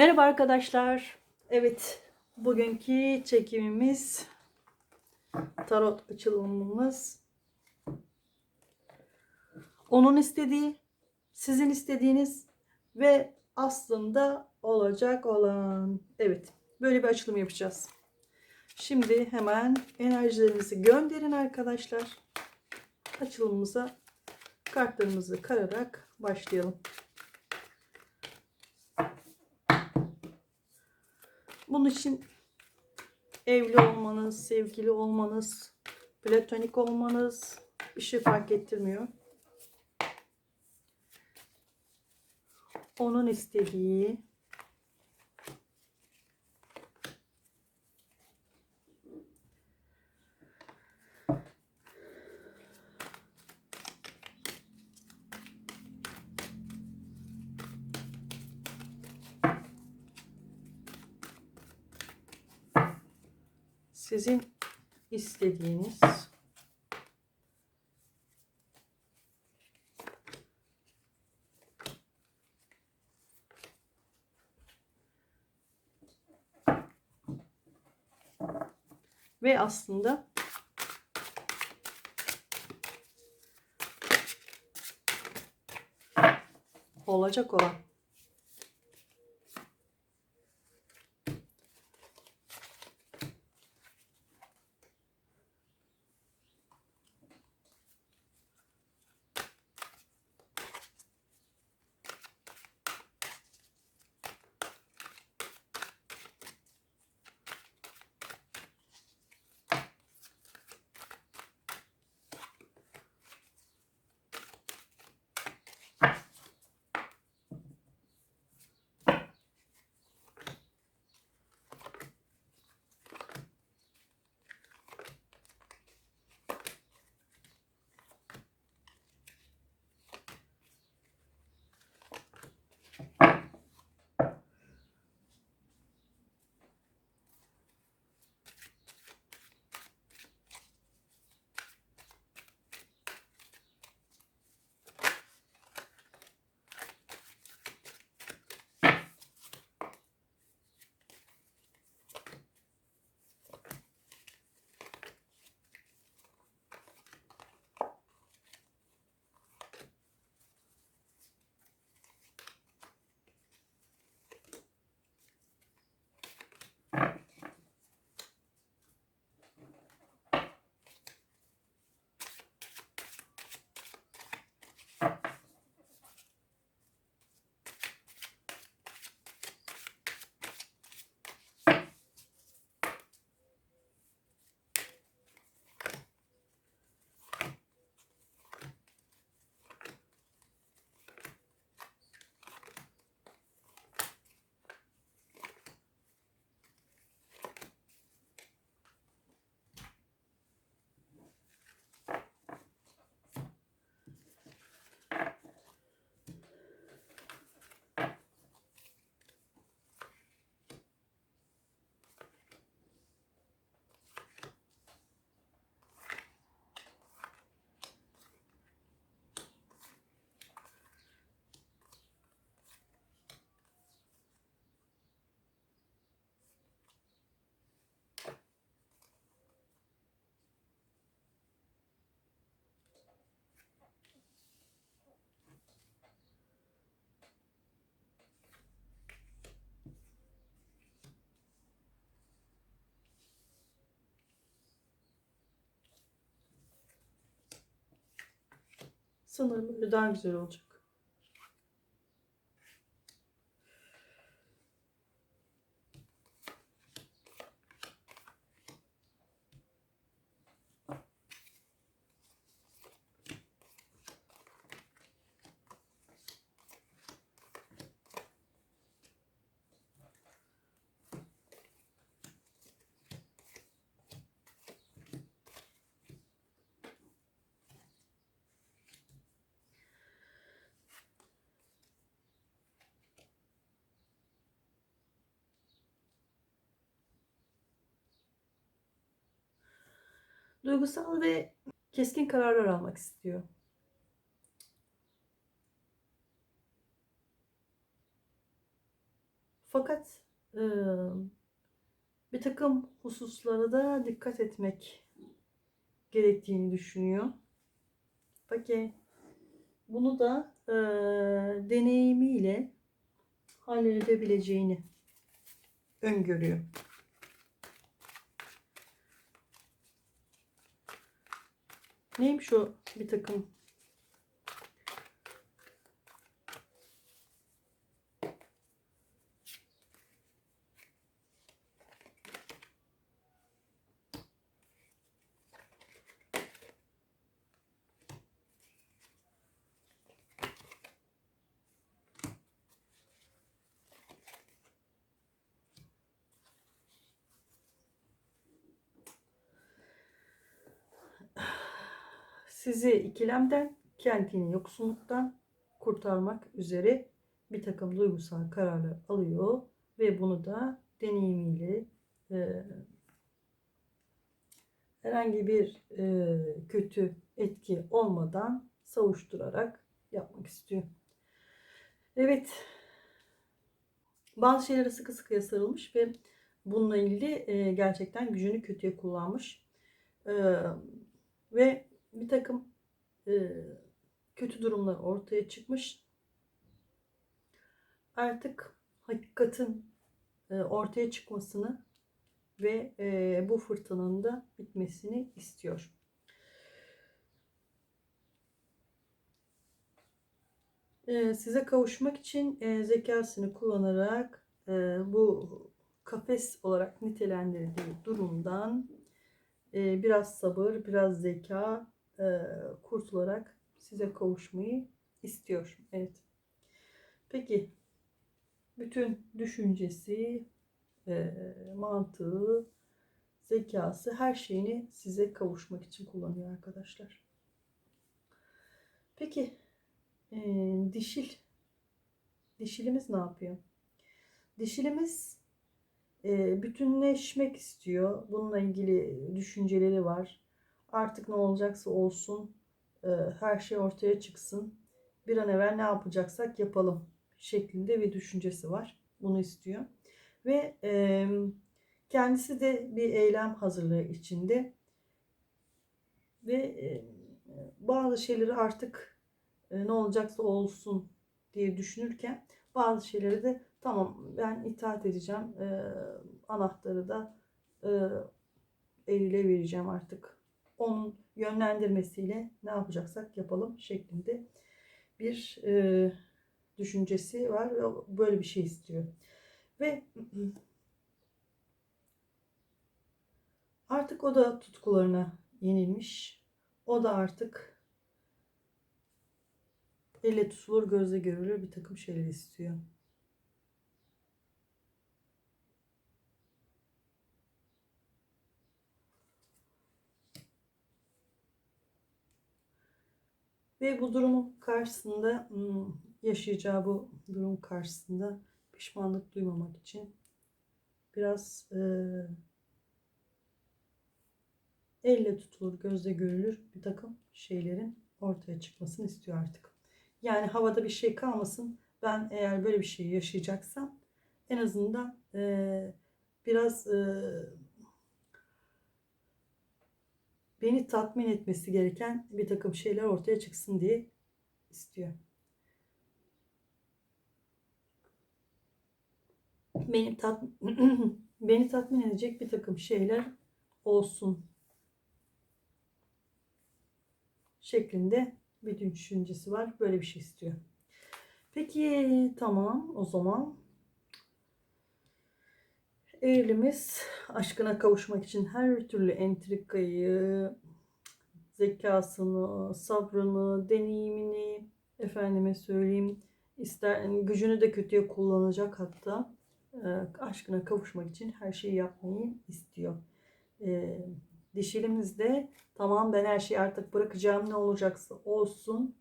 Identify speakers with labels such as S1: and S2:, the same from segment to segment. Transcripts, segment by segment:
S1: Merhaba arkadaşlar. Evet, bugünkü çekimimiz tarot açılımımız. Onun istediği, sizin istediğiniz ve aslında olacak olan. Evet, böyle bir açılım yapacağız. Şimdi hemen enerjilerinizi gönderin arkadaşlar. Açılımımıza kartlarımızı kararak başlayalım. Bunun için evli olmanız, sevgili olmanız, platonik olmanız bir şey fark ettirmiyor. Onun istediği sizin istediğiniz. Ve aslında olacak olan sanırım böyle daha güzel olacak. Duygusal ve keskin kararlar almak istiyor. Fakat e, bir takım hususlara da dikkat etmek gerektiğini düşünüyor. Peki bunu da e, deneyimiyle halledebileceğini öngörüyor. Neymiş o bir takım sizi ikilemden, kendini yoksunluktan kurtarmak üzere bir takım duygusal kararlar alıyor ve bunu da deneyimiyle e, herhangi bir e, kötü etki olmadan savuşturarak yapmak istiyor. Evet, bazı şeylere sıkı sıkıya sarılmış ve bununla ilgili e, gerçekten gücünü kötüye kullanmış. E, ve bir takım e, kötü durumlar ortaya çıkmış. Artık hakikatin e, ortaya çıkmasını ve e, bu fırtınanın da bitmesini istiyor. E, size kavuşmak için e, zekasını kullanarak e, bu kafes olarak nitelendirdiği durumdan e, biraz sabır, biraz zeka kurtularak size kavuşmayı istiyor. Evet. Peki bütün düşüncesi, e, mantığı, zekası, her şeyini size kavuşmak için kullanıyor arkadaşlar. Peki e, dişil dişilimiz ne yapıyor? Dişilimiz e, bütünleşmek istiyor. Bununla ilgili düşünceleri var. Artık ne olacaksa olsun, e, her şey ortaya çıksın. Bir an evvel ne yapacaksak yapalım şeklinde bir düşüncesi var. Bunu istiyor. Ve kendisi de bir eylem hazırlığı içinde. Ve e, bazı şeyleri artık e, ne olacaksa olsun diye düşünürken bazı şeyleri de tamam ben itaat edeceğim. Anahtarı da eline vereceğim artık. Onun yönlendirmesiyle ne yapacaksak yapalım şeklinde bir e, düşüncesi var ve böyle bir şey istiyor. Ve artık o da tutkularına yenilmiş. O da artık elle tutulur, gözle görülür bir takım şeyler istiyor. Ve bu durumun karşısında hmm, yaşayacağı bu durum karşısında pişmanlık duymamak için biraz e, elle tutulur, gözle görülür bir takım şeylerin ortaya çıkmasını istiyor artık. Yani havada bir şey kalmasın. Ben eğer böyle bir şey yaşayacaksam en azından e, biraz e, beni tatmin etmesi gereken bir takım şeyler ortaya çıksın diye istiyor. Benim tat beni tatmin edecek bir takım şeyler olsun şeklinde bir düşüncesi var. Böyle bir şey istiyor. Peki tamam o zaman Evlimiz aşkına kavuşmak için her türlü entrikayı, zekasını, sabrını, deneyimini, efendime söyleyeyim, ister gücünü de kötüye kullanacak hatta e, aşkına kavuşmak için her şeyi yapmayı istiyor. E, dişilimiz de tamam ben her şeyi artık bırakacağım ne olacaksa olsun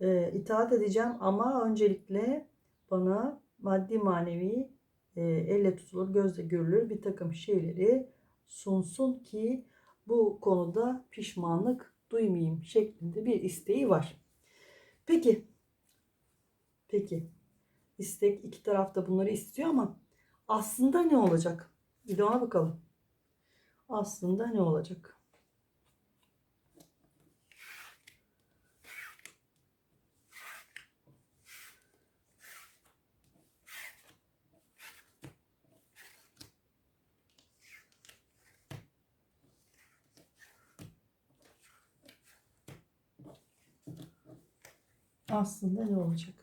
S1: e, itaat edeceğim ama öncelikle bana maddi manevi e, elle tutulur, gözle görülür bir takım şeyleri sunsun ki bu konuda pişmanlık duymayayım şeklinde bir isteği var. Peki, peki istek iki tarafta bunları istiyor ama Aslında ne olacak? Bir de ona bakalım. Aslında ne olacak? Aslında ne olacak?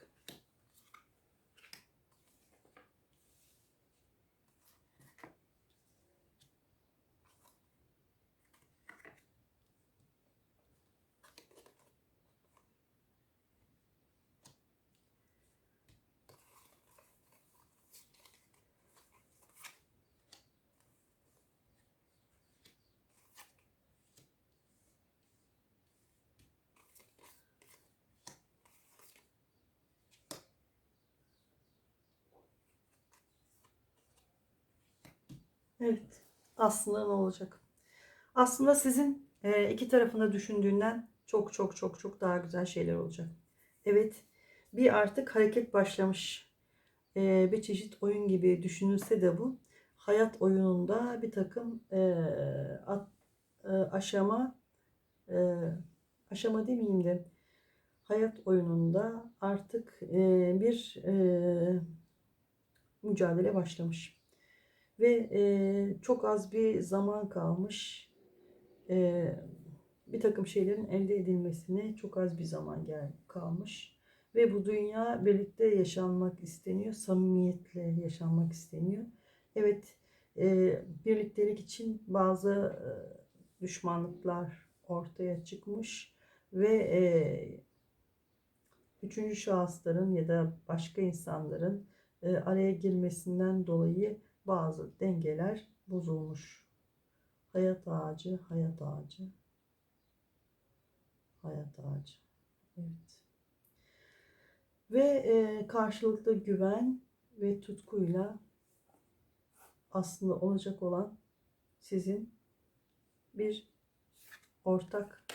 S1: Evet. Aslında ne olacak? Aslında sizin e, iki tarafında düşündüğünden çok çok çok çok daha güzel şeyler olacak. Evet. Bir artık hareket başlamış. E, bir çeşit oyun gibi düşünülse de bu. Hayat oyununda bir takım e, aşama aşama demeyeyim de hayat oyununda artık bir mücadele başlamış ve e, çok az bir zaman kalmış. E, bir takım şeylerin elde edilmesine çok az bir zaman gel kalmış ve bu dünya birlikte yaşanmak isteniyor, samimiyetle yaşanmak isteniyor. Evet, e, birliktelik için bazı e, düşmanlıklar ortaya çıkmış ve e, üçüncü şahısların ya da başka insanların e, araya girmesinden dolayı bazı dengeler bozulmuş. Hayat ağacı, hayat ağacı, hayat ağacı. Evet. Ve e, karşılıklı güven ve tutkuyla aslında olacak olan sizin bir ortak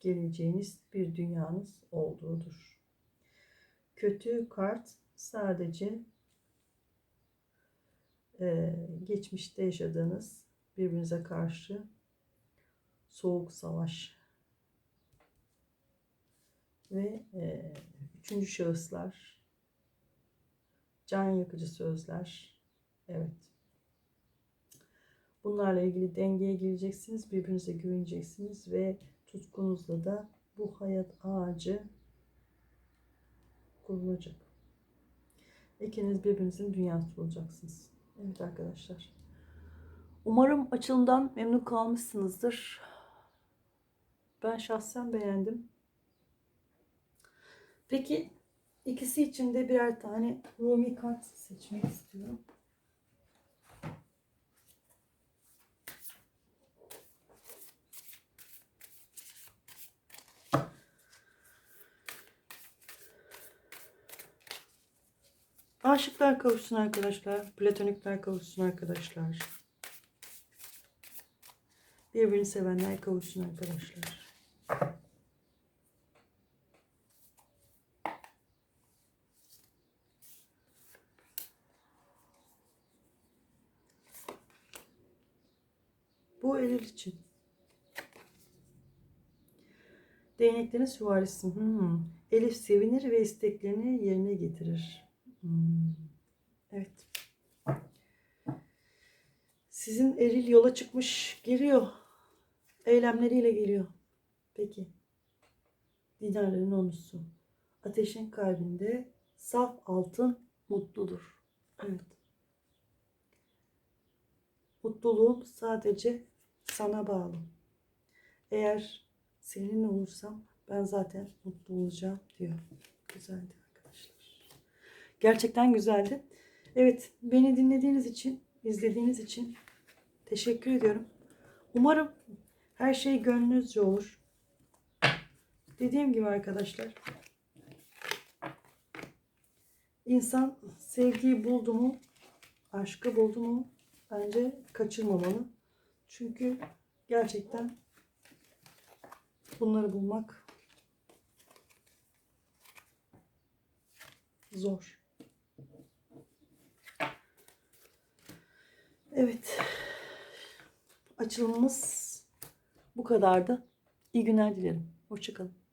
S1: geleceğiniz bir dünyanız olduğudur. Kötü kart sadece e, geçmişte yaşadığınız birbirinize karşı soğuk savaş ve e, üçüncü şahıslar can yakıcı sözler evet bunlarla ilgili dengeye geleceksiniz birbirinize güveneceksiniz ve tutkunuzla da bu hayat ağacı kurulacak. İkiniz birbirinizin dünyası olacaksınız. Evet arkadaşlar. Umarım açılımdan memnun kalmışsınızdır. Ben şahsen beğendim. Peki ikisi için de birer tane Rumi kart seçmek istiyorum. Aşıklar kavuşsun arkadaşlar. Platonikler kavuşsun arkadaşlar. Birbirini sevenler kavuşsun arkadaşlar. Bu Elif için. Değneklerin süvarisi. Hmm. Elif sevinir ve isteklerini yerine getirir. Evet. Sizin eril yola çıkmış geliyor. Eylemleriyle geliyor. Peki. Dinarların onusu. Ateşin kalbinde saf altın mutludur. Evet. Mutluluğum sadece sana bağlı. Eğer senin olursam ben zaten mutlu olacağım diyor. Güzeldi. Gerçekten güzeldi. Evet, beni dinlediğiniz için, izlediğiniz için teşekkür ediyorum. Umarım her şey gönlünüzce olur. Dediğim gibi arkadaşlar, insan sevgiyi buldu mu, aşkı buldu mu bence kaçırmamalı. Çünkü gerçekten bunları bulmak zor. Evet. Açılımımız bu kadardı. İyi günler dilerim. Hoşçakalın.